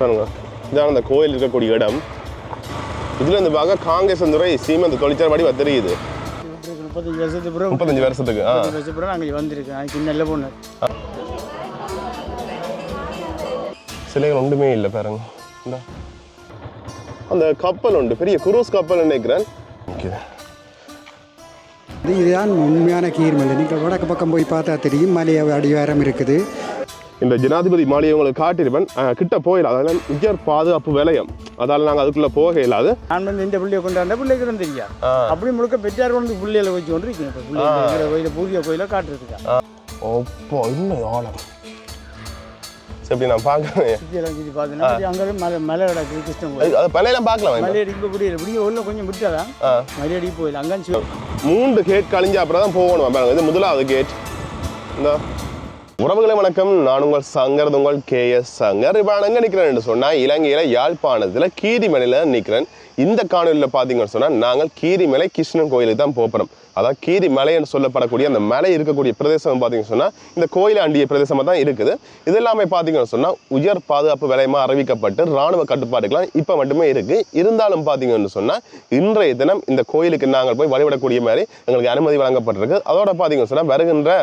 பாருங்க. இதான் அந்த கோயில் இருக்கக்கூடிய இடம். இதில் இந்த பார்க்க காங்கேசந்துறை சீமெந்த தொழிற்சாலை படி தெரியுது. முப்பத்தஞ்சு வருஷத்துக்கு பிறகு முப்பத்தஞ்சு வருஷத்துக்கு வருஷத்துக்கு பிறகு நாங்கள் வந்திருக்கேன் அதுக்கு நல்ல பொண்ணு சிலைகள் ஒன்றுமே இல்லை பாருங்க. அந்த கப்பல் உண்டு பெரிய குரூஸ் கப்பல் நினைக்கிறேன். ஓகே இதுதான் உண்மையான கீர்மலை. நீங்கள் வடக்கு பக்கம் போய் பார்த்தா தெரியும் மலை அடிவாரம் இருக்குது. இந்த ஜனாதிபதி மாளிகை உங்களுக்கு காட்டியிருப்பேன் அஹ், கிட்ட போயிடலாம் அதெல்லாம் உயர் பாதுகாப்பு விலையம். அதால நாங்கள் அதுக்குள்ளே போக இயலாது நான் வந்து இந்த பிள்ளையை கொண்டாண்ட பிள்ளைக்கு தான் தெரியும் ஆ. அப்படி முழுக்க பெற்றார் கொண்டு பிள்ளைகளை வச்சு கொண்டு இருக்கேன் இப்போ பிள்ளைங்க கோயில பூரிய கோயில காட்டுறதுக்கா? ஓப்போ இன்னும் ஆழம் சரி இப்படி நான் பார்க்குறேன். அங்கே மலை மலை கிடக்குது கிருஷ்ணன் அது பழையெல்லாம் பார்க்கலாம். மலையடி இப்போ முடியல இப்படியே உள்ள கொஞ்சம் விட்டாதான். மலையடி கோயில் அங்கே மூன்று கேட் கழிஞ்ச அப்புறம் தான் போகணும்? பாருங்க இது முதலாவது கேட் இந்த. உறவுகளை வணக்கம் நான் உங்கள் சங்கர் உங்கள் கே எஸ் சங்கர். இப்போ நான் எங்கே நிற்கிறேன்னு சொன்னால் இலங்கையில் யாழ்ப்பாணத்தில் கீரிமலையில் நிற்கிறேன் இந்த காணொலியில் பார்த்தீங்கன்னு சொன்னால் நாங்கள் கீரிமலை கிருஷ்ணன் கோயிலுக்கு தான் போகிறோம் அதாவது கீரிமலை என்று சொல்லப்படக்கூடிய அந்த மலை இருக்கக்கூடிய பிரதேசம் பார்த்தீங்கன்னு சொன்னால் இந்த கோயிலை அண்டிய பிரதேசமாக தான் இருக்குது. இது எல்லாமே பார்த்தீங்கன்னு சொன்னால் உயர் பாதுகாப்பு விலையமாக அறிவிக்கப்பட்டு ராணுவ கட்டுப்பாடுகள்லாம் இப்போ மட்டுமே இருக்குது இருந்தாலும் பார்த்தீங்கன்னு சொன்னால் இன்றைய தினம் இந்த கோயிலுக்கு நாங்கள் போய் வழிபடக்கூடிய மாதிரி எங்களுக்கு அனுமதி வழங்கப்பட்டிருக்கு. அதோட பார்த்தீங்கன்னு சொன்னால் வருகின்ற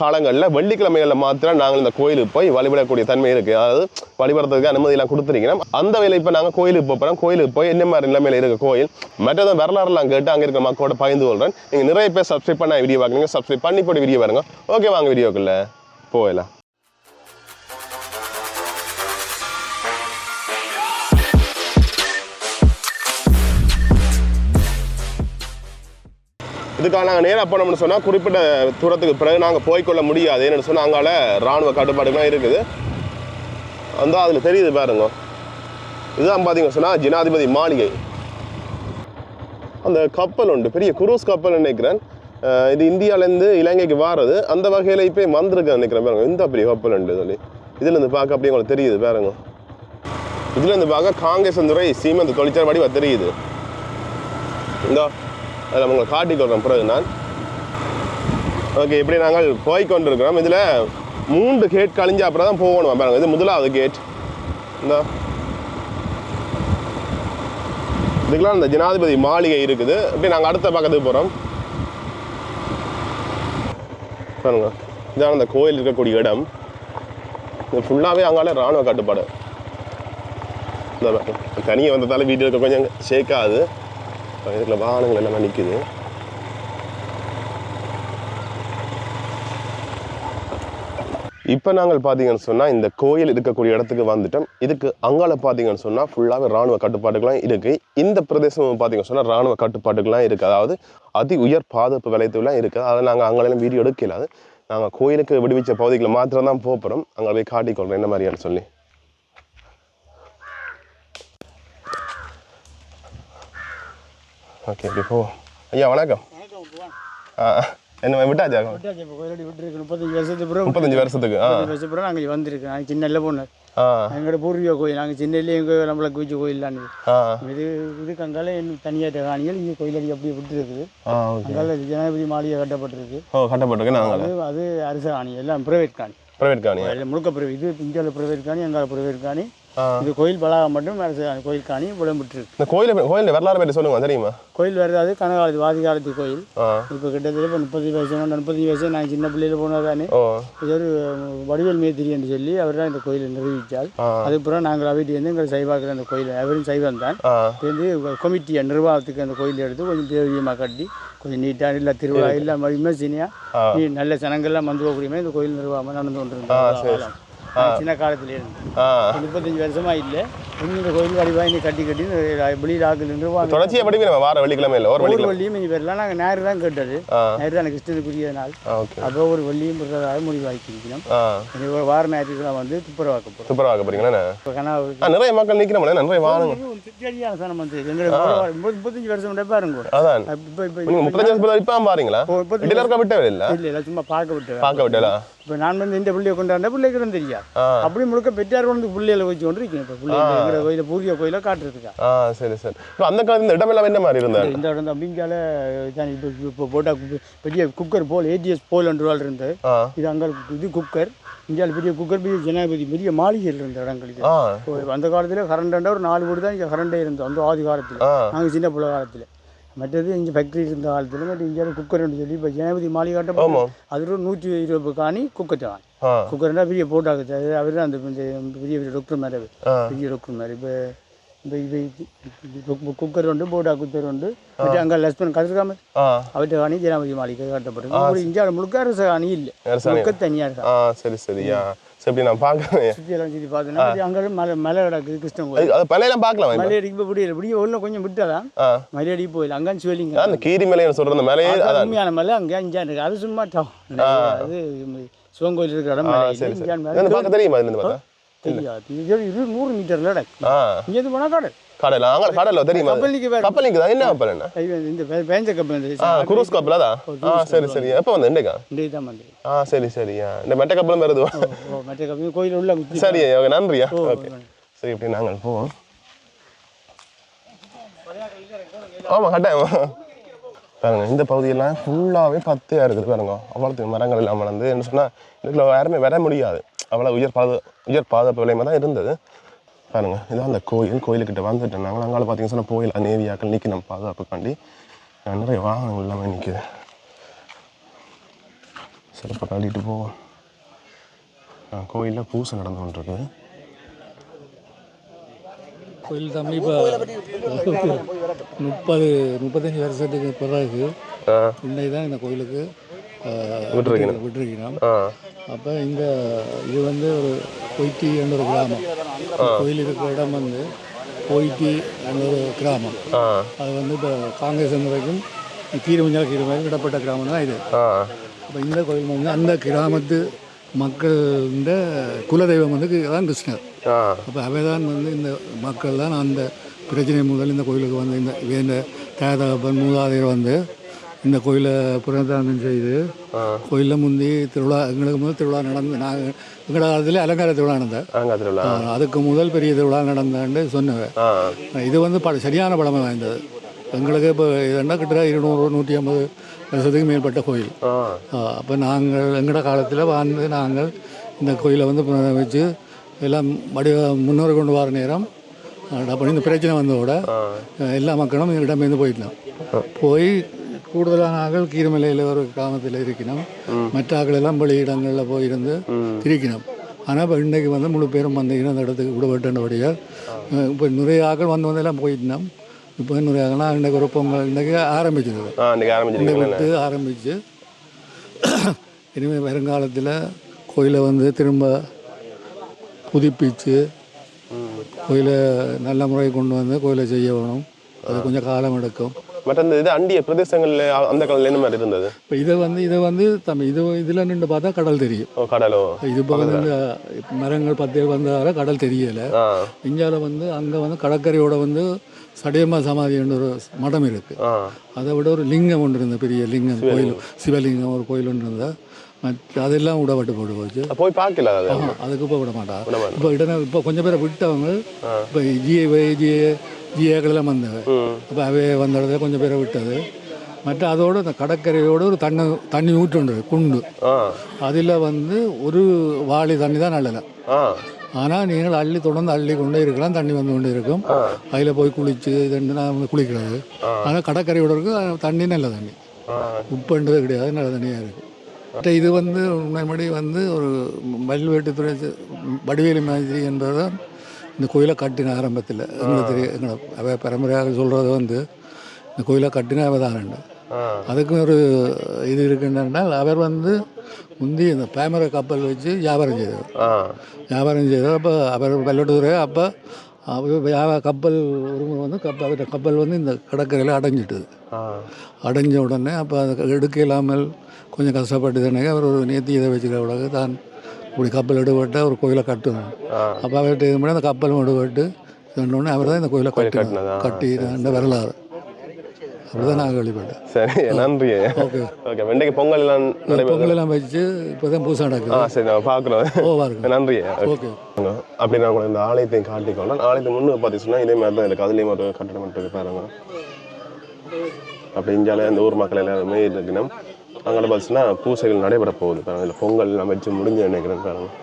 காலங்களில் வெள்ளிக்கிழமைகளில் மாத்திரம் நாங்கள் இந்த கோயிலுக்கு போய் வழிபடக்கூடிய தன்மை இருக்குது அதாவது வழிபடுறதுக்கு அனுமதியெல்லாம் கொடுத்துருக்கீங்க அந்த வேலை இப்போ நாங்கள் கோயிலுக்கு போகிறோம் கோயிலுக்கு போய் என்ன மாதிரி நிலைமையில் இருக்க கோயில்? மற்றதும் வரலாறுலாம் கேட்டு அங்கே இருக்க மக்களோட பகிர்ந்து கொள்கிறேன் நீங்கள் நிறைய பேர் சப்ஸ்கிரைப் பண்ண வீடியோ பார்க்குறீங்க சப்ஸ்கிரைப் பண்ணி போட்டு வீடியோ பாருங்க. ஓகே வாங்க வீடியோக்குள்ள போயிடலாம். இதுக்காக நாங்கள் நேராக போனோம்னு சொன்னால் குறிப்பிட்ட தூரத்துக்கு பிறகு நாங்கள் போய்க்கொள்ள முடியாது என்னென்னு சொன்னால் அங்கால இராணுவ கட்டுப்பாடுகள்லாம் இருக்குது. அந்த அதில் தெரியுது பாருங்க. இதுதான் பார்த்தீங்க சொன்னால் ஜனாதிபதி மாளிகை. அந்த கப்பல் உண்டு பெரிய குரூஸ் கப்பல் நினைக்கிறேன். இது இந்தியாவிலேருந்து இலங்கைக்கு வாரது. அந்த வகையில் இப்போ வந்திருக்கேன் நினைக்கிறேன் பாருங்க. இந்த பெரிய கப்பல் உண்டு சொல்லி இதுலேருந்து பார்க்க அப்படியே உங்களுக்கு தெரியுது பாருங்க. இதுலேருந்து பார்க்க காங்கிரேசந்துறை சீமந்த தொழிற்சாலை வடிவா தெரியுது. இந்த. அதில் உங்களை காட்டி கொள்கிறேன் பிறகு நான். ஓகே இப்படி நாங்கள் போய் கொண்டிருக்கிறோம். இதில் மூன்று கேட் கழிஞ்ச அப்புறம் தான் போகணும். பாருங்க இது முதலாவது கேட் இந்த. இதுக்கெல்லாம் இந்த ஜனாதிபதி மாளிகை இருக்குது. இப்படி நாங்கள் அடுத்த பக்கத்துக்கு போகிறோம் பாருங்க இதான் அந்த கோயில் இருக்கக்கூடிய இடம். இது ஃபுல்லாகவே அங்கால இராணுவ கட்டுப்பாடு. இந்த தனியாக வந்ததால வீட்டில் இருக்க கொஞ்சம் ஷேக் ஆகுது வாகனங்கள் எல்லாம் நிற்குது இப்போ நாங்கள் பார்த்தீங்கன்னு சொன்னால் இந்த கோயில் இருக்கக்கூடிய இடத்துக்கு வந்துட்டோம். இதுக்கு அங்கால பார்த்தீங்கன்னு சொன்னால் ஃபுல்லாகவே ராணுவ கட்டுப்பாடுகள்லாம் இருக்குது இந்த பிரதேசம் பார்த்தீங்கன்னு சொன்னால் ராணுவ கட்டுப்பாடுகள்லாம் இருக்குது அதாவது அதி உயர் பாதுகாப்பு விளையத்துலாம் இருக்குது அதை நாங்கள் அங்கெல்லாம் வீடியோ எடுக்கலாது நாங்கள் கோயிலுக்கு விடுவிச்ச பகுதிகளை மாத்திரம் தான் போகிறோம் அங்கே போய் காட்டிக்கொள்கிறோம் என்ன மாதிரியான்னு சொல்லி. ஓகே இப்படி போ ஐயா வணக்கம். என்ன விட்டாச்சா? முப்பத்தஞ்சு வருஷத்துக்கு முப்பத்தஞ்சு வருஷத்துக்கு பிறகு நாங்கள் வந்திருக்கேன் நான் சின்ன நல்ல பொண்ணு ஆ. எங்களோட பூர்வீக கோயில் நாங்கள் சின்னலேயே எங்கள் நம்மளை குவிச்ச கோயிலான்னு இது. இதுக்கு அங்கால இன்னும் தனியாக காணிகள் இங்கே கோயிலடி அப்படியே விட்டுருக்குது. ஓகே. அங்கால ஜனாதிபதி மாளிகை கட்டப்பட்டிருக்கு. ஓ கட்டப்பட்டிருக்கு நாங்கள் அது அரச காணி எல்லாம் பிரைவேட் காணி ப்ரைவேட் எல்லாம் முழுக்க பிரைவேட் இது இந்தியாவில் பிரைவேட் காணி அங்கால பிரைவேட் காணி இது கோயில் வளாகம் மட்டும். கோயில் காணி விளம்பிட்டுருக்கு இந்த கோயில் கோயில் வரலாறு பற்றி சொல்லுங்க தெரியுமா? கோயில் வருது கனகாலத்து வாதி காலத்து கோயில் இப்போ கிட்டத்தட்ட இப்போ முப்பது வயசு முப்பது வயசு நான் சின்ன பிள்ளையில போனதானே இது ஒரு வடிவேல் மேத்திரி என்று சொல்லி அவர் தான் இந்த கோயிலை நிர்வகித்தால் ஆ. அதுக்கப்புறம் நாங்கள் அவைட்டு வந்து எங்கள் சைவாக்கிற அந்த கோயில் அவரும் சைவம் தான். வந்து கமிட்டியை நிர்வாகத்துக்கு அந்த கோயில் எடுத்து கொஞ்சம் பெரியமாக கட்டி கொஞ்சம் நீட்டாக இல்லை திருவிழா இல்லை விமர்சனையாக நீ நல்ல ஜனங்கள்லாம் வந்து போகக்கூடிய மாதிரி இந்த கோயில் நிர்வாகம் நடந்து கொண்டிருந்தோம் சின்ன காலத்துல இருந்து முப்பத்தஞ்சு வருஷமா இல்லை. இந்த கோயில் வடிவாக இன்னும் கட்டி கட்டி வெளியிலாக்கள் நிர்வாகம் தொடர்ச்சியாக படிப்பீங்க நம்ம வார வெள்ளிக்கிழமை இல்லை ஒரு வள்ளியும் இனி வரலாம் நாங்கள் நேரு தான் கேட்டது. நேரு தான் கிருஷ்ணனுக்குரிய நாள். அப்போ ஒரு வள்ளியும் விடுறதாக இனி ஒரு வார ஞாயிற்றுக்கிழமை வந்து துப்புரவாக்க போகிறோம் சூப்பராக வாக்க போறீங்களா இப்போ கனவு நிறைய மக்கள் நிற்கிறோம்ல நிறைய வாகனங்க சரியான சனம் வந்து எங்களுக்கு முப்பத்தஞ்சு வருஷம் பாருங்க. அதான். இப்போ இப்போ நீங்கள் முப்பத்தஞ்சு வருஷம் இப்போ பாருங்களா? இல்லை? இல்லை சும்மா பார்க்க விட்டு பார்க்க விட்டலா இப்போ நான் வந்து இந்த பிள்ளையை கொண்டாண்ட பிள்ளைக்கு தான் தெரியாது. அப்படி முழுக்க பெற்றார் வந்து பிள்ளைகளை வச்சு கொண்டு இருக்கேன் இப்போ பிள்ளைங்க கோயில பூரிய கோயிலை காட்டுறதுக்கா ஆ சரி சரி. இப்போ அந்த காலத்துல இந்த இடமெல்லாம் என்ன மாதிரி இருந்தாரு இந்த இடம் தான் பிங்கால தான் இப்போ இப்போ போட்டால் பெரிய குக்கர் போல் ஏஜிஎஸ் போல் என்று ஆ. இது அங்கே இது குக்கர். இந்தியாவில் பெரிய குக்கர் பெரிய ஜனாதிபதி பெரிய மாளிகையில் இருந்த இடங்கள் இது ஆ. இப்போ அந்த காலத்தில் கரண்ட் ஒரு நாலு வீடு தான் இங்கே கரண்டே இருந்தோம் அந்த ஆதி காலத்தில். நாங்கள் சின்ன பிள்ளை காலத்தில். மற்றது இங்கே ஃபேக்ட்ரி இருந்த காலத்தில் மற்ற இந்தியாவில் குக்கர்னு சொல்லி இப்போ ஜனாதிபதி மாளிகை காட்ட ஆமா. அது ஒரு நூற்றி இருபது காணி குக்கர் தான் ஆ. குக்கர்னா பெரிய போட்டாக்கு அவர் அந்த இந்த பெரிய பெரிய டாக்டர் மாதிரி பெரிய டாக்டர் மாதிரி இப்போ குக்கர் உண்டு போட்டா குக்கர் உண்டு. மற்ற அங்கே லட்சுமண் கதிர்காம அவர்கிட்ட காணி ஜனாதிபதி மாளிகை காட்டப்பட்டிருக்கு. இந்தியாவில் முழுக்க அரசு காணி இல்லை. முழுக்க தனியாக இருக்கா சரி சரியா சரி இப்படி நான் பார்க்குறேன் சுற்றியெல்லாம் சுற்றி பார்த்தோன்னா அங்கே மலை மலை கிடக்குது கிருஷ்ணன் கோயில் அது பழையெல்லாம் பார்க்கலாம் மலையடிக்கு இப்போ. முடியல இப்படியே உள்ள கொஞ்சம் விட்டாதான் ஆ. மலையடி போயில அங்கே சிவலிங்க. அந்த கீரி மலைன்னு சொல்ற அந்த மலையே உண்மையான மலை. அங்கே இங்கே இருக்கு. அது சும்மா டவுன். அது சிவன் கோயில் இருக்கிற இடம் மலை. இங்கே பார்க்க தெரியுமா தெரியாது. இது நூறு மீட்டர்ல ஆ. இங்கேருந்து போனால் கடல். கடல் அங்கே கடல்ல தெரியுமா? கப்பல் நிற்க வேறு கப்பல் நிற்குதா என்ன கப்பல் என்ன? இந்த வேஞ்ச கப்பல் ஆ குரூஸ் கப்பல் அதான்? ஆ சரி சரி. எப்போ வந்து இன்றைக்கா? இந்த தான் வந்து ஆ சரி சரியா இந்த மெட்ட கப்பலும் வருதுவா ஓ மற்ற கப்பல். கோயில் உள்ள சரி ஓகே நன்றியா? ஓகே. சரி இப்படி நாங்கள் போவோம். ஆமாம் கட்டாயம். பாருங்க இந்த பகுதியெல்லாம் ஃபுல்லாகவே பத்தையாக இருக்குது. பாருங்க அவ்வளோத்துக்கு மரங்கள் எல்லாம் வளர்ந்து என்ன சொன்னால் இதுக்குள்ள யாருமே வர முடியாது. அவ்வளோ உயர் பாது உயர் பாதுகாப்பு விலையமாக தான் இருந்தது. பாருங்க இதான் அந்த கோயில். கோயிலுக்கிட்ட வந்துட்டோம் நாங்கள் அங்கால பார்த்தீங்கன்னு சொன்னால் கோயில் நேவியாக்கள் நிற்கணும் பாதுகாப்புக்காண்டி. நிறைய வாகனங்கள் எல்லாமே நிற்குது சிறப்பாக கட்டிட்டு போவோம். கோயிலில் பூசை நடந்து கொண்டிருக்கு. கோயில் தம்பி இப்போ முப்பது முப்பத்தஞ்சு வருஷத்துக்கு பிறகு இன்னைக்கு தான் இந்த கோயிலுக்கு விட்டுருக்கணும். விட்டுருக்கணும் அப்போ இந்த இது வந்து ஒரு பொய்ட்டி என்ற ஒரு கிராமம். கோயில் இருக்கிற இடம் வந்து பொய்ட்டி என்ற ஒரு கிராமம். அது வந்து இப்போ காங்கிரஸ் வரைக்கும் கீரமஞ்சள் கீரமஞ்சள் விடப்பட்ட கிராமம் தான் இது. அப்போ இந்த கோயில் வந்து அந்த கிராமத்து மக்கள்கிட்ட குலதெய்வம் வந்து தான் கிருஷ்ணர். அப்போ அவை தான் வந்து இந்த மக்கள் தான் அந்த பிரச்சனை முதல் இந்த கோயிலுக்கு வந்து இந்த இந்த தேதகப்பன் மூதாதையர் வந்து இந்த கோயிலை புனர்தானம் செய்து கோயிலில் முந்தி திருவிழா எங்களுக்கு முதல் திருவிழா நடந்து நாங்கள் எங்களோட காலத்தில் அலங்கார திருவிழா நடந்த அங்கே அதில் அதுக்கு முதல் பெரிய திருவிழா நடந்தாண்டு சொன்னவன் ஆ. இது வந்து பட சரியான பழமை வாய்ந்தது. எங்களுக்கு இப்போ என்ன கிட்ட இருநூறு நூற்றி ஐம்பது வருஷத்துக்கு மேற்பட்ட கோயில். அப்போ நாங்கள் எங்களோட காலத்தில் வாழ்ந்து நாங்கள் இந்த கோயிலை வந்து புனரமைச்சு எல்லாம் வடிவ முன்னோர் கொண்டு வர நேரம் அப்போ இந்த பிரச்சனை வந்ததோட எல்லா மக்களும் இடமேந்து போயிட்டோம். போய் கூடுதலான ஆக்கள் கீரமலையில் ஒரு கிராமத்தில் இருக்கணும் மற்ற ஆக்கள் எல்லாம் வெளி இடங்களில் போயிருந்து இருக்கணும் ஆனால் இப்போ இன்றைக்கு வந்து முழு பேரும் வந்து அந்த இடத்துக்கு விடப்பட்டபடியால் இப்போ நிறைய ஆக்கள் வந்து வந்து எல்லாம் போயிட்டோம் இப்போ நிறைய ஆகலாம் இன்றைக்கு ஒரு பொங்கல் இன்றைக்கி ஆரம்பிச்சது. இன்றைக்கி ஆரம்பித்து இனிமேல் வருங்காலத்தில் கோயிலை வந்து திரும்ப புதுப்பிச்சு கோயிலை நல்ல முறை கொண்டு வந்து கோயிலை செய்ய வேணும். அது கொஞ்சம் காலம் எடுக்கும். மற்ற இந்த இது அண்டிய பிரதேசங்களில் அந்த காலத்தில் என்ன மாதிரி இருந்தது? இப்போ இதை வந்து இதை வந்து தம் இது இதில் நின்று பார்த்தா கடல் தெரியும். ஓ கடலோ? இது இந்த மரங்கள் பத்தியில் வந்ததால கடல் தெரியலை. இந்தியாவில் வந்து அங்கே வந்து கடற்கரையோட வந்து சடையம்மா சமாதின்ற ஒரு மடம் இருக்குது ஆ. அதை விட ஒரு லிங்கம் ஒன்று இருந்த பெரிய லிங்கம் கோயில் சிவலிங்கம் ஒரு கோயில் ஒன்று இருந்தால் மற்ற அதெல்லாம் விடப்பட்டு போட்டு போச்சு போய் பார்க்கல அதுக்கு இப்போ விட மாட்டா. இப்போ இடன இப்போ கொஞ்சம் பேரை விட்டவங்க இப்போ ஜிஏ ஜிஏ ஜிஏக்கெல்லாம் வந்தவ ம். அப்போ அவே வந்த இடத்துல கொஞ்சம் பேரை விட்டது. மற்ற அதோட இந்த கடற்கரையோட ஒரு தண்ணி தண்ணி ஊற்றுண்டு குண்டு. அதில் வந்து ஒரு வாளி தண்ணி தான் நல்லல ஆ. ஆனால் நீங்கள் அள்ளி தொடர்ந்து அள்ளி கொண்டே இருக்கலாம் தண்ணி வந்து கொண்டே இருக்கும். அதில் போய் குளிச்சு இதுன்னு நான் வந்து குளிக்கிறது. ஆனால் கடற்கரையோட இருக்கு தண்ணி நல்ல தண்ணி. உப்புன்றது கிடையாது நல்ல தண்ணியாக இருக்குது மற்ற இது வந்து உண்மைப்படி வந்து ஒரு மல்வெட்டுத்துறை வடிவேலு மாதிரி என்பதுதான் இந்த கோயிலை கட்டின ஆரம்பத்தில் எங்களுக்கு எங்களை அவ பரம்பரையாக சொல்கிறது வந்து இந்த கோயிலை கட்டின அவதாரம். ஆ. அதுக்கு ஒரு இது இருக்குன்னால் அவர் வந்து முந்தி இந்த பேமர கப்பல் வச்சு வியாபாரம் செய்தார் வியாபாரம் செய்தார் அப்போ அவர் வெள்ளட்டுத்துறை அப்போ கப்பல் ஒரு வந்து கப்பல் கப்பல் வந்து இந்த கடற்கரையில் அடைஞ்சிட்டுது. அடைஞ்ச உடனே அப்போ அதை எடுக்க இல்லாமல் கொஞ்சம் கஷ்டப்பட்டு தானே அவர் ஒரு நேர்த்தி இதை வச்சுக்கிற உலக தான் இப்படி கப்பல் எடுபட்டு ஒரு கோயிலை கட்டணும் அப்போ அவர்கிட்ட இது பண்ணி அந்த கப்பலும் எடுபட்டு உடனே அவர் தான் இந்த கோயிலை கட்டி? கட்டி இந்த வரலாறு. அப்படிதான் நாங்கள் கேள்விப்பட்டேன் சரி நன்றி. ஓகே. ஓகே வெண்டைக்கு பொங்கல் எல்லாம் பொங்கல் எல்லாம் வச்சு இப்போ தான் பூசா ஆ நடக்குது சரி நான் பார்க்குறோம் ஓ பாருங்க. நன்றி. ஓகே. அப்படி நான் இந்த ஆலயத்தையும் காட்டிக்கொள்ளேன் ஆலயத்தை முன்னு பார்த்தீங்கன்னா இதே மாதிரி தான் இருக்குது அதுலேயும் ஒரு கட்டடம் இருக்கு பாருங்க. அப்படி இந்தியாவில் இந்த ஊர் மக்கள் எல்லாருமே இருக்கணும். அங்கே பார்த்தீங்கன்னா பூசைகள் நடைபெற போகுது. பாருங்க பொங்கல் எல்லாம் வச்சு முடிஞ்சு நினைக்கிறேன் பாருங்கள்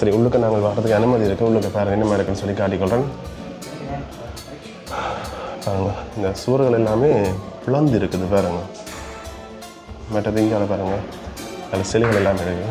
சரி உள்ளுக்கு நாங்கள் வர்றதுக்கு அனுமதி இருக்குது உள்ளுக்கு பேர் என்ன மாதிரி இருக்குன்னு சொல்லி காட்டிக்கொள்கிறேன் பாருங்க இந்த சுவர்கள் எல்லாமே பிளந்து இருக்குது பாருங்க. மற்றது இங்கே பாருங்க. அதில் சிலைகள் எல்லாமே இருக்குது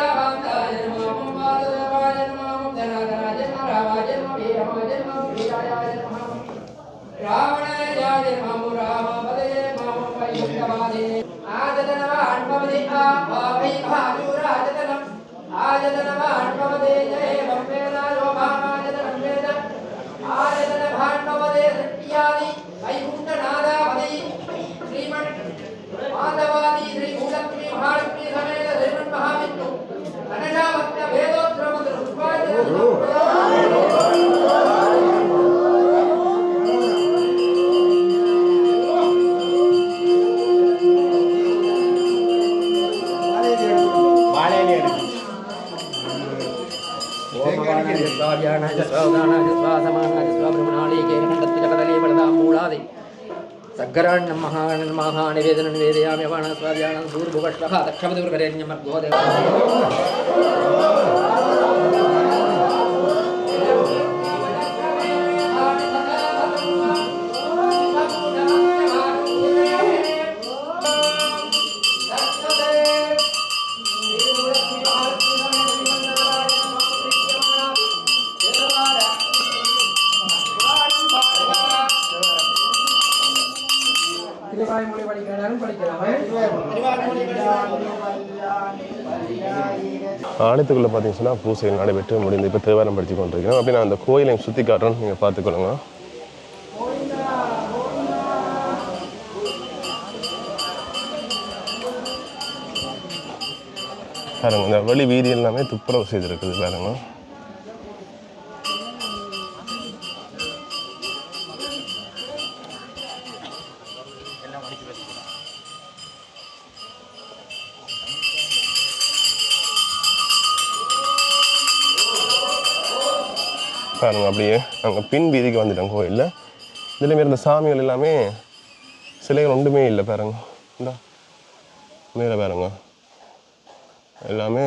ராவண ஜாதி மாமு ராம பதயே மாம பையுங்கவாதே ஆஜதனவ அன்பவதி ஆ பாவை ஆஜுராஜதனம் ஆஜதனவ அன்பவதே ஜெய வம்பேனாயோ மாமாஜதனம் வேத ஆஜதன Siapa tuh berkarya di nyemak gue? ஆலயத்துக்குள்ளே பார்த்தீங்கன்னா பூசைகள் நடைபெற்று முடிந்து இப்போ தேவாரம் படித்து கொண்டிருக்கிறோம். அப்படி நான் அந்த கோயிலையும் சுற்றி காட்டுறேன் நீங்கள் பார்த்துக்கொள்ளுங்க பாருங்க இந்த வெளி வீதி எல்லாமே துப்புரவு செய்திருக்குது பாருங்க. பாருங்கள் அப்படியே. நாங்கள் பின் வீதிக்கு வந்துட்டோம் கோயிலில். இதில் மாரி இந்த சாமிகள் எல்லாமே சிலைகள் ஒன்றுமே இல்லை பாருங்க. இந்தா மேலே பாருங்க. எல்லாமே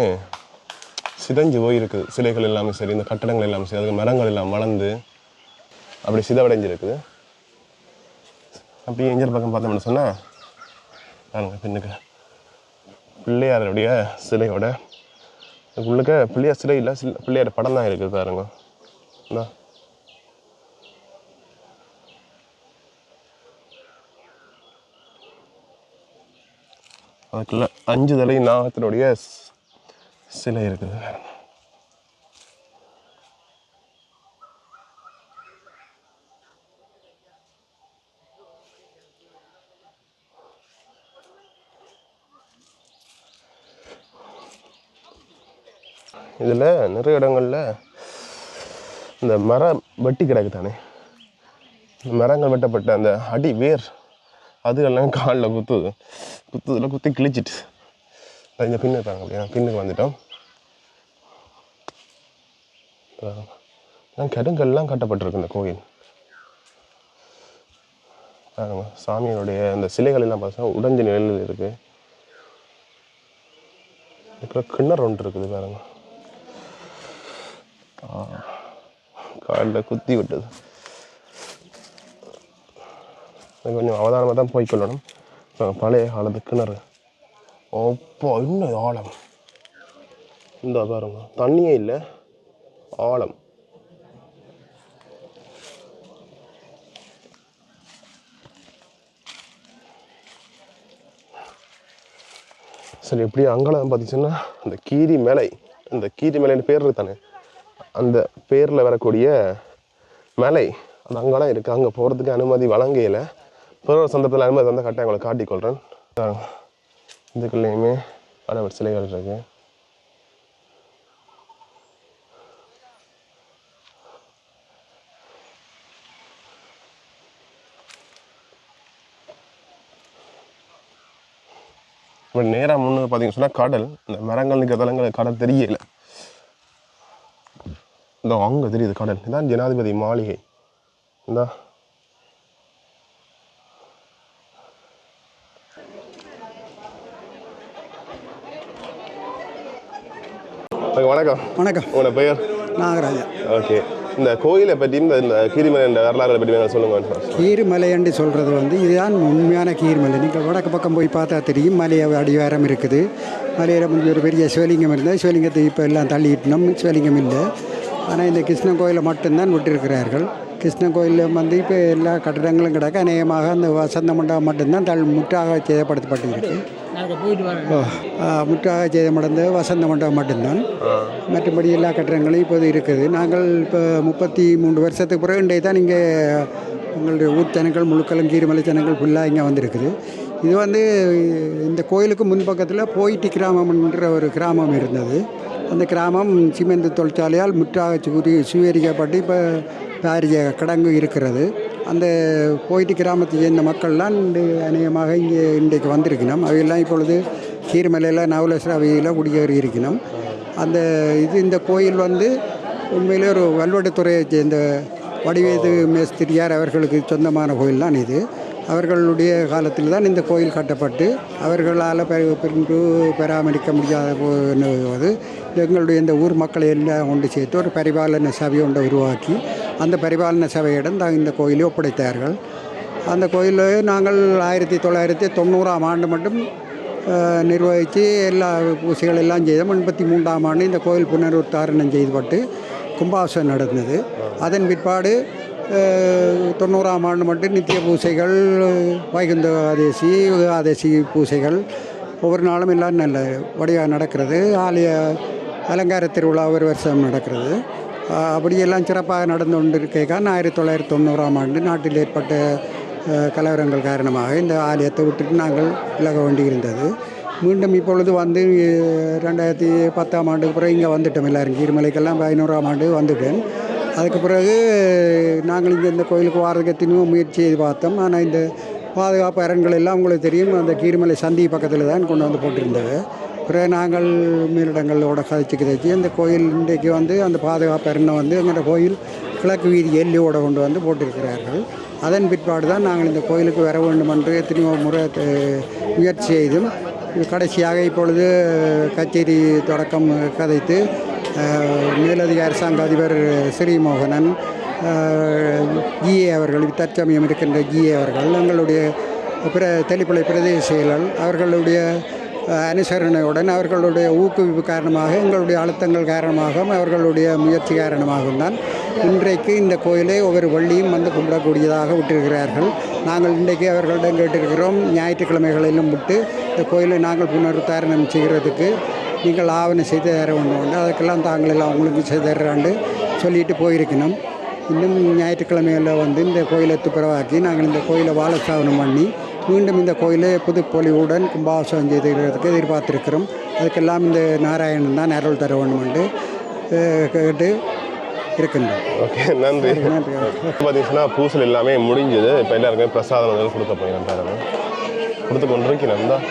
சிதைஞ்சு போயிருக்குது சிலைகள் எல்லாமே சரி இந்த கட்டடங்கள் எல்லாமே சரி அதுக்கு மரங்கள் எல்லாம் வளர்ந்து அப்படி சிதவடைஞ்சிருக்குது. அப்படியே எஞ்சல் பக்கம் பார்த்தோம்னு சொன்னால் பாருங்க பின்னுக்கு. பிள்ளையாருடைய சிலையோட உள்ளுக்க பிள்ளையார் சிலை இல்லை சில பிள்ளையார் படம் தான் இருக்குது பாருங்க. இந்தா. அதுக்குள்ள அஞ்சு தலை நாகத்தினுடைய சிலை இருக்குது இதில் நிறைய இடங்களில் இந்த மரம் வெட்டி கிடக்கு தானே மரங்கள் வெட்டப்பட்ட அந்த அடி வேர் அதுகள்லாம் காலில் குத்துது குத்துதில் குத்தி கிழிச்சிட்டு. இந்த பின்னு பாருங்க அப்படியே பின்னுக்கு வந்துட்டோம். கருங்கல்லாம் கட்டப்பட்டிருக்கு இந்த கோயில். பாருங்க சாமியோடைய அந்த சிலைகள் எல்லாம் பார்த்தா உடஞ்ச நிலையில் இருக்கு. இருக்கிற கிணறு ஒன்று இருக்குது பாருங்க. காலில் குத்தி விட்டது. அது கொஞ்சம் அவதானமாக தான் போய்க்கொள்ளணும் பழைய காலத்து கிணறு. அப்போ இன்னும் ஆழம்? இந்த பாருங்க தண்ணியே இல்லை. ஆழம். சரி எப்படி அங்கெல்லாம் பார்த்துச்சுன்னா அந்த கீரி மேலை. அந்த கீரி மேலைன்னு பேர் தானே அந்த பேரில் வரக்கூடிய மலை அது அங்கெல்லாம் இருக்குது அங்கே போகிறதுக்கு அனுமதி வழங்கையில். பிற சந்தர்ப்பத்தில் அனுமதி வந்து கட்டாயம் உங்களை காட்டிக்கொள்கிறேன் இதுக்குள்ளேயுமே கடவுள் சிலைகள் இருக்குது இப்போ நேராக முன்னது பார்த்தீங்கன்னு சொன்னால் கடல். இந்த மரங்கள் நிற்கிறதால கடல் தெரியலை. இந்த அங்கே தெரியுது கடல். இதான் ஜனாதிபதி மாளிகை. இந்த. வணக்கம். வணக்கம். உங்களோட பெயர்? நாகராஜா. ஓகே. இந்த கோயிலை பற்றி இந்த கீரிமலை இந்த வரலாறுகளை பற்றி வேணும் சொல்லுங்க கீர்மலை என்று சொல்கிறது வந்து இதுதான் உண்மையான கீர்மலை. நீங்கள் வடக்கு பக்கம் போய் பார்த்தா தெரியும் மலை அடிவாரம் இருக்குது. மலையில் முந்தி ஒரு பெரிய சிவலிங்கம் இருந்தால் சிவலிங்கத்தை இப்போ எல்லாம் தள்ளிட்டோம் சிவலிங்கம் இல்லை. ஆனால் இந்த கிருஷ்ணன் கோயிலை மட்டும்தான் விட்டிருக்கிறார்கள். கிருஷ்ணன் கோயிலில் வந்து இப்போ எல்லா கட்டடங்களும் கிடக்க அநேகமாக அந்த வசந்த மண்டபம் மட்டும்தான் தள் முற்றாக ஆ, முற்றாக சேதமடைந்த வசந்த மண்டபம் மட்டும்தான். மற்றபடி எல்லா கட்டடங்களும் இப்போது இருக்குது. நாங்கள் இப்போ முப்பத்தி மூன்று வருஷத்துக்கு பிறகு இன்றைய தான் இங்கே எங்களுடைய ஊர் ஜனங்கள் முழுக்களும் கீரிமலை ஜனங்கள் ஃபுல்லாக இங்கே வந்திருக்குது. இது வந்து இந்த கோயிலுக்கு முன்பக்கத்தில் போயிட்டி கிராமம்ன்ற ஒரு கிராமம் இருந்தது. அந்த கிராமம் சிமெண்ட் தொழிற்சாலையால் முற்றாக சுவரி சுவீகரிக்கப்பட்டு இப்போ பாரிய கடங்கு இருக்கிறது. அந்த போயிட்டு கிராமத்தை சேர்ந்த மக்கள்லாம் அநேகமாக இங்கே இன்றைக்கு வந்திருக்கணும். அவையெல்லாம் இப்பொழுது கீர்மலையில் நவலேஸ்வர அவையில் குடியேறி இருக்கணும். அந்த இது இந்த கோயில் வந்து உண்மையிலே ஒரு வல்வெடுத்துறையை சேர்ந்த வடிவேது மேஸ்திரியார் அவர்களுக்கு சொந்தமான கோயில் தான் இது. அவர்களுடைய காலத்தில் தான் இந்த கோயில் கட்டப்பட்டு அவர்களால் பின்பு பராமரிக்க முடியாத போது எங்களுடைய இந்த ஊர் மக்களை எல்லாம் கொண்டு சேர்த்து ஒரு பரிபாலன சபை ஒன்றை உருவாக்கி அந்த பரிபாலன சபையிடம் தான் இந்த கோயிலை ஒப்படைத்தார்கள். அந்த கோயிலில் நாங்கள் ஆயிரத்தி தொள்ளாயிரத்தி தொண்ணூறாம் ஆண்டு மட்டும் நிர்வகித்து எல்லா பூசைகள் எல்லாம் செய்தோம். எண்பத்தி மூன்றாம் ஆண்டு இந்த கோயில் புனருத்தாரணம் செய்துபட்டு கும்பாபிஷேகம் நடந்தது. அதன் பிற்பாடு தொண்ணூறாம் ஆண்டு மட்டும் நித்திய பூசைகள் வைகுந்த ஆதேசி ஆதேசி பூசைகள் ஒவ்வொரு நாளும் எல்லாம் நல்ல வடிவாக நடக்கிறது. ஆலய அலங்கார திருவிழா ஒரு வருஷம் நடக்கிறது. அப்படியெல்லாம் சிறப்பாக நடந்து கொண்டிருக்கேன் ஆயிரத்தி தொள்ளாயிரத்தி தொண்ணூறாம் ஆண்டு நாட்டில் ஏற்பட்ட கலவரங்கள் காரணமாக இந்த ஆலயத்தை விட்டுட்டு நாங்கள் விலக வேண்டியிருந்தது. மீண்டும் இப்பொழுது வந்து ரெண்டாயிரத்தி பத்தாம் ஆண்டுக்கு பிறகு இங்கே வந்துட்டோம் எல்லாரும். கீர்மலைக்கெல்லாம் பதினோராம் ஆண்டு வந்துட்டேன். அதுக்கு பிறகு நாங்கள் இங்கே இந்த கோயிலுக்கு வாரதுக்கு எத்தனையோ முயற்சி செய்து பார்த்தோம். ஆனால் இந்த பாதுகாப்பு அரண்கள் எல்லாம் உங்களுக்கு தெரியும். அந்த கீரிமலை சந்தி பக்கத்தில் தான் கொண்டு வந்து போட்டிருந்தது. பிறகு நாங்கள் மேலிடங்களோட கதைச்சு கதைச்சு அந்த கோயில் இன்றைக்கு வந்து அந்த பாதுகாப்பு அரணை வந்து எங்களோட கோயில் கிழக்கு வீதி எல்லியோட கொண்டு வந்து போட்டிருக்கிறார்கள். அதன் பிற்பாடு தான் நாங்கள் இந்த கோயிலுக்கு வர வேண்டும் என்று எத்தனையோ முறை முயற்சி செய்தும் கடைசியாக இப்பொழுது கச்சேரி தொடக்கம் கதைத்து மேலதிக அரசாங்க அதிபர் ஸ்ரீமோகனன் ஜிஏ அவர்கள் தற்சமயம் இருக்கின்ற ஜிஏ அவர்கள் எங்களுடைய பிர தெளிப்பளை பிரதேச செயலர் அவர்களுடைய அனுசரணையுடன் அவர்களுடைய ஊக்குவிப்பு காரணமாக எங்களுடைய அழுத்தங்கள் காரணமாகவும் அவர்களுடைய முயற்சி காரணமாகவும் தான் இன்றைக்கு இந்த கோயிலை ஒவ்வொரு வள்ளியும் வந்து கும்பிடக்கூடியதாக விட்டிருக்கிறார்கள். நாங்கள் இன்றைக்கு அவர்களிடம் கேட்டிருக்கிறோம் ஞாயிற்றுக்கிழமைகளிலும் விட்டு இந்த கோயிலை நாங்கள் புனருத்தாரணம் செய்கிறதுக்கு நீங்கள் ஆவணம் செய்து தர வேண்டும் அதுக்கெல்லாம் தாங்கள் எல்லாம் உங்களுக்கு செய்து தர்றாண்டு சொல்லிட்டு போயிருக்கணும். இன்னும் ஞாயிற்றுக்கிழமையில் வந்து இந்த கோயிலை துப்புரவாக்கி நாங்கள் இந்த கோயிலை வாழஸ்தாபனம் பண்ணி மீண்டும் இந்த கோயிலை புதுப்பொலிவுடன் கும்பாபிஷேகம் செய்துகிறதுக்கு எதிர்பார்த்திருக்கிறோம். அதுக்கெல்லாம் இந்த நாராயணன் தான் அருள் தர வேண்டும் என்று கேட்டு இருக்கின்றோம். ஓகே நன்றி. நன்றி பார்த்தீங்கன்னா பூசல் எல்லாமே முடிஞ்சது. இப்போ எல்லாருக்குமே பிரசாதம் போகிறேன் பாருங்க. கொடுத்து கொண்டு இருக்கிறேன் தான்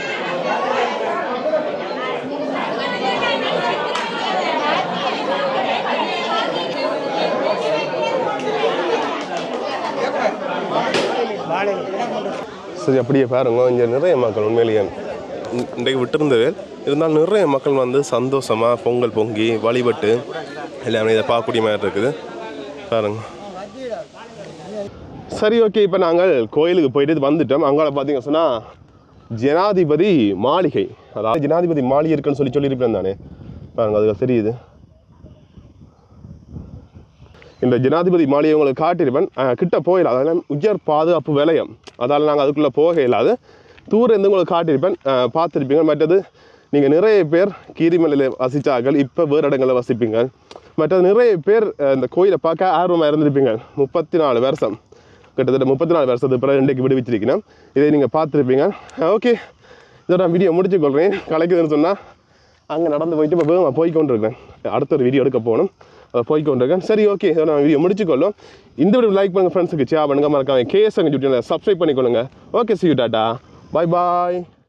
சரி அப்படியே பாருங்க. இங்கே நிறைய மக்கள் உண்மையிலேயே இன்- இன்றைக்கு விட்டிருந்தது. இருந்தாலும் நிறைய மக்கள் வந்து சந்தோஷமாக பொங்கல் பொங்கி வழிபட்டு எல்லாமே இதை பார்க்கக்கூடிய மாதிரி இருக்குது. பாருங்க. சரி ஓகே. இப்போ நாங்கள் கோயிலுக்கு போயிட்டு வந்துட்டோம். அங்கால பார்த்தீங்க சொன்னால் ஜனாதிபதி மாளிகை. அதாவது ஜனாதிபதி மாளிகை இருக்குன்னு சொல்லி சொல்லியிருப்பேன் தானே. பாருங்க அதுக்கு தெரியுது. இந்த ஜனாதிபதி மாளிகை உங்களுக்கு காட்டியிருப்பேன் கிட்ட போயிடலாம் அதெல்லாம் உயர் பாதுகாப்பு விலையம். அதால் நாங்கள் அதுக்குள்ளே போக இல்லாது தூரம் உங்களுக்கு காட்டியிருப்பேன். பார்த்துருப்பீங்க. மற்றது நீங்கள் நிறைய பேர் கீரிமலையில் வசித்தார்கள் இப்போ வேறு இடங்களில் வசிப்பீங்க. மற்றது நிறைய பேர் இந்த கோயிலை பார்க்க ஆர்வமாக இருந்திருப்பீங்க. முப்பத்தி நாலு வருஷம். கிட்டத்தட்ட முப்பத்தி நாலு வருஷத்துக்கு பிறகு இன்றைக்கு விடுவிச்சிருக்கிறேன். இதை நீங்கள் பார்த்துருப்பீங்க. ஓகே. இதோட நான் வீடியோ முடிச்சுக்கொள்கிறேன் கலைக்குதுன்னு சொன்னால் அங்கே நடந்து போயிட்டு இப்போ வேகமாக போய் கொண்டிருக்கேன் அடுத்த ஒரு வீடியோ எடுக்க போகணும். போய் கொண்டிருக்கேன் சரி ஓகே நான் வீடியோ முடிச்சுக்கொள்ளும். இந்த வீடியோ லைக் பண்ணுங்கள் ஃப்ரெண்ட்ஸுக்கு ஷேர் பண்ணுங்கள் மறக்காம கேஎஸ் அங்கே சப்ஸ்கிரைப் பண்ணிக்கொள்ளுங்க. Okay see you tata bye bye